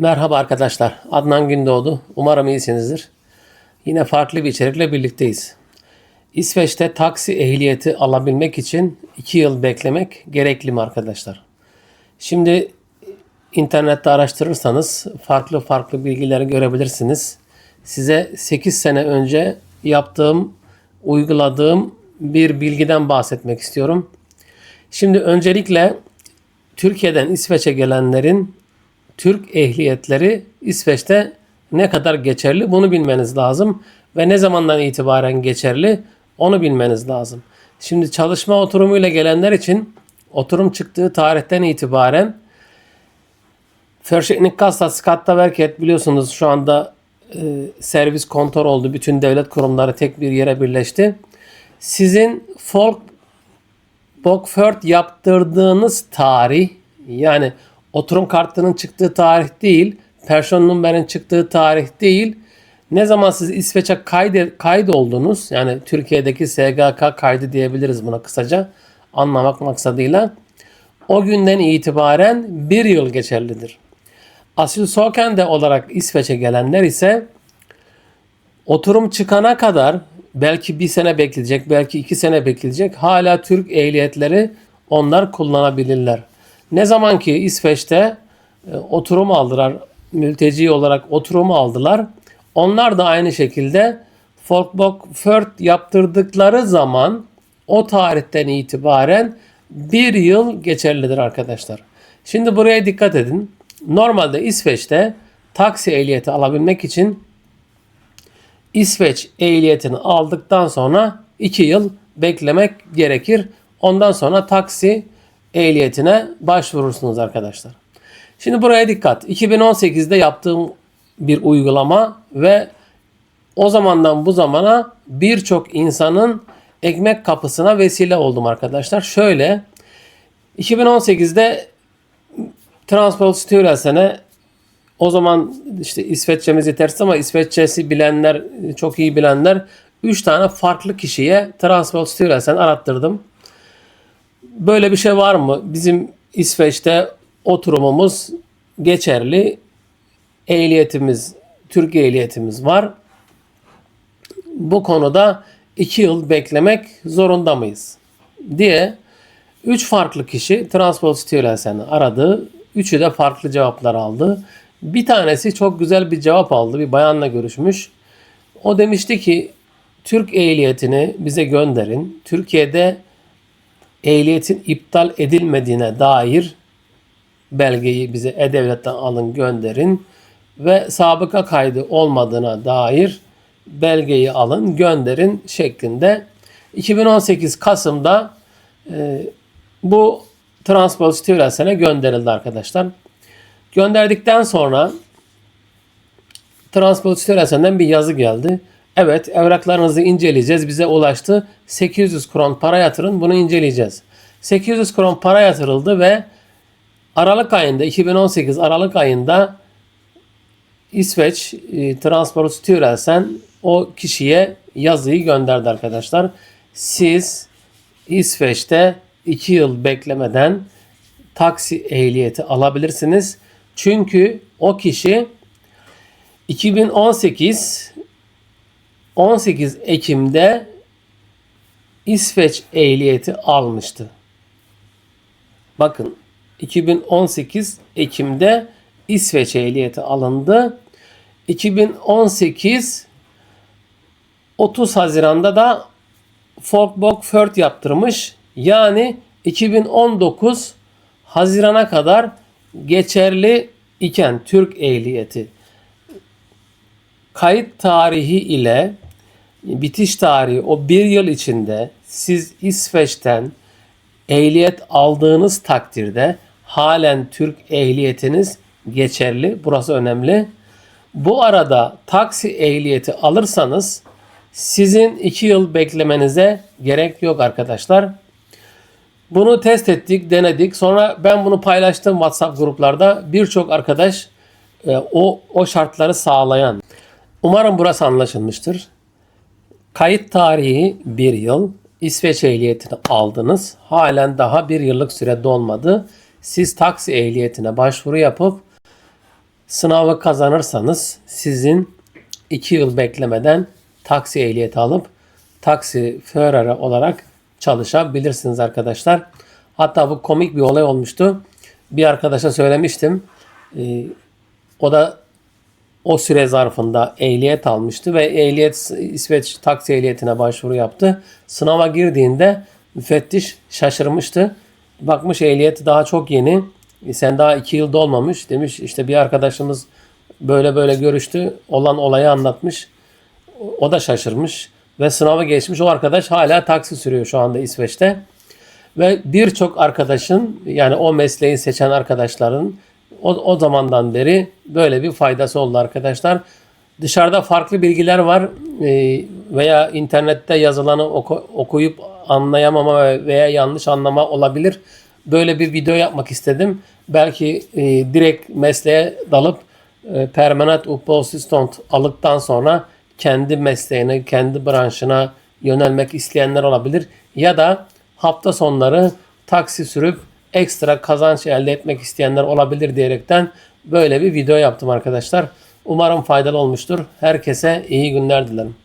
Merhaba arkadaşlar. Adnan Gündoğdu. Umarım iyisinizdir. Yine farklı bir içerikle birlikteyiz. İsveç'te taksi ehliyeti alabilmek için 2 yıl beklemek gerekli mi arkadaşlar? Şimdi internette araştırırsanız farklı farklı bilgileri görebilirsiniz. Size 8 sene önce yaptığım, uyguladığım bir bilgiden bahsetmek istiyorum. Şimdi öncelikle Türkiye'den İsveç'e gelenlerin Türk ehliyetleri İsveç'te ne kadar geçerli bunu bilmeniz lazım ve ne zamandan itibaren geçerli onu bilmeniz lazım. Şimdi çalışma oturumuyla gelenler için oturum çıktığı tarihten itibaren Försäkringskassa Skatteverket biliyorsunuz şu anda e, servis kontrol oldu. Bütün devlet kurumları tek bir yere birleşti. Sizin folk Bokfört yaptırdığınız tarih yani oturum kartının çıktığı tarih değil, person numberin çıktığı tarih değil. Ne zaman siz İsveç'e kaydı, kaydoldunuz yani Türkiye'deki SGK kaydı diyebiliriz buna kısaca anlamak maksadıyla. O günden itibaren bir yıl geçerlidir. Asil Sokende olarak İsveç'e gelenler ise oturum çıkana kadar belki bir sene bekleyecek, belki iki sene bekleyecek. Hala Türk ehliyetleri onlar kullanabilirler. Ne zaman ki İsveç'te e, oturum aldılar, mülteci olarak oturumu aldılar. Onlar da aynı şekilde Folkbok Fört yaptırdıkları zaman o tarihten itibaren bir yıl geçerlidir arkadaşlar. Şimdi buraya dikkat edin. Normalde İsveç'te taksi ehliyeti alabilmek için İsveç ehliyetini aldıktan sonra 2 yıl beklemek gerekir. Ondan sonra taksi ehliyetine başvurursunuz arkadaşlar. Şimdi buraya dikkat. 2018'de yaptığım bir uygulama ve o zamandan bu zamana birçok insanın ekmek kapısına vesile oldum arkadaşlar. Şöyle 2018'de Transport Styrelsen'e o zaman işte İsveççemiz yetersiz ama İsveççesi bilenler, çok iyi bilenler 3 tane farklı kişiye Transport Styrelsen arattırdım. Böyle bir şey var mı? Bizim İsveç'te oturumumuz geçerli. Ehliyetimiz, Türk ehliyetimiz var. Bu konuda 2 yıl beklemek zorunda mıyız? diye 3 farklı kişi Transport Styrelsen'i aradı. Üçü de farklı cevaplar aldı. Bir tanesi çok güzel bir cevap aldı. Bir bayanla görüşmüş. O demişti ki Türk ehliyetini bize gönderin. Türkiye'de ehliyetin iptal edilmediğine dair belgeyi bize E-Devlet'ten alın gönderin ve sabıka kaydı olmadığına dair belgeyi alın gönderin şeklinde 2018 Kasım'da e, bu Transport Styrelsen'e gönderildi arkadaşlar. Gönderdikten sonra Transport Styrelsen'den bir yazı geldi. Evet evraklarınızı inceleyeceğiz. Bize ulaştı. 800 kron para yatırın. Bunu inceleyeceğiz. 800 kron para yatırıldı ve Aralık ayında 2018 Aralık ayında İsveç e, Transport Styrelsen o kişiye yazıyı gönderdi arkadaşlar. Siz İsveç'te 2 yıl beklemeden taksi ehliyeti alabilirsiniz. Çünkü o kişi 2018 18 Ekim'de İsveç ehliyeti almıştı. Bakın 2018 Ekim'de İsveç ehliyeti alındı. 2018 30 Haziran'da da Folkbok Fört yaptırmış. Yani 2019 Haziran'a kadar geçerli iken Türk ehliyeti kayıt tarihi ile bitiş tarihi o bir yıl içinde siz İsveç'ten ehliyet aldığınız takdirde halen Türk ehliyetiniz geçerli. Burası önemli. Bu arada taksi ehliyeti alırsanız sizin 2 yıl beklemenize gerek yok arkadaşlar. Bunu test ettik, denedik. Sonra ben bunu paylaştım WhatsApp gruplarda. Birçok arkadaş e, o o şartları sağlayan. Umarım burası anlaşılmıştır. Kayıt tarihi bir yıl. İsveç ehliyetini aldınız. Halen daha bir yıllık süre dolmadı. Siz taksi ehliyetine başvuru yapıp Sınavı kazanırsanız sizin 2 yıl beklemeden taksi ehliyeti alıp taksi förere olarak çalışabilirsiniz arkadaşlar. Hatta bu komik bir olay olmuştu. Bir arkadaşa söylemiştim. Ee, o da o süre zarfında ehliyet almıştı ve ehliyet İsveç taksi ehliyetine başvuru yaptı. Sınava girdiğinde müfettiş şaşırmıştı. Bakmış ehliyeti daha çok yeni. E, Sen daha iki yılda olmamış. Demiş işte bir arkadaşımız böyle böyle görüştü. Olan olayı anlatmış. O da şaşırmış. Ve sınavı geçmiş. O arkadaş hala taksi sürüyor şu anda İsveç'te. Ve birçok arkadaşın yani o mesleği seçen arkadaşların o, o zamandan beri böyle bir faydası oldu arkadaşlar. Dışarıda farklı bilgiler var Ee, veya internette yazılanı oku- okuyup anlayamama veya yanlış anlama olabilir. Böyle bir video yapmak istedim. Belki e, direkt mesleğe dalıp e, permanent uppehållstillstånd aldıktan sonra kendi mesleğine, kendi branşına yönelmek isteyenler olabilir. Ya da hafta sonları taksi sürüp ekstra kazanç elde etmek isteyenler olabilir diyerekten böyle bir video yaptım arkadaşlar. Umarım faydalı olmuştur. Herkese iyi günler dilerim.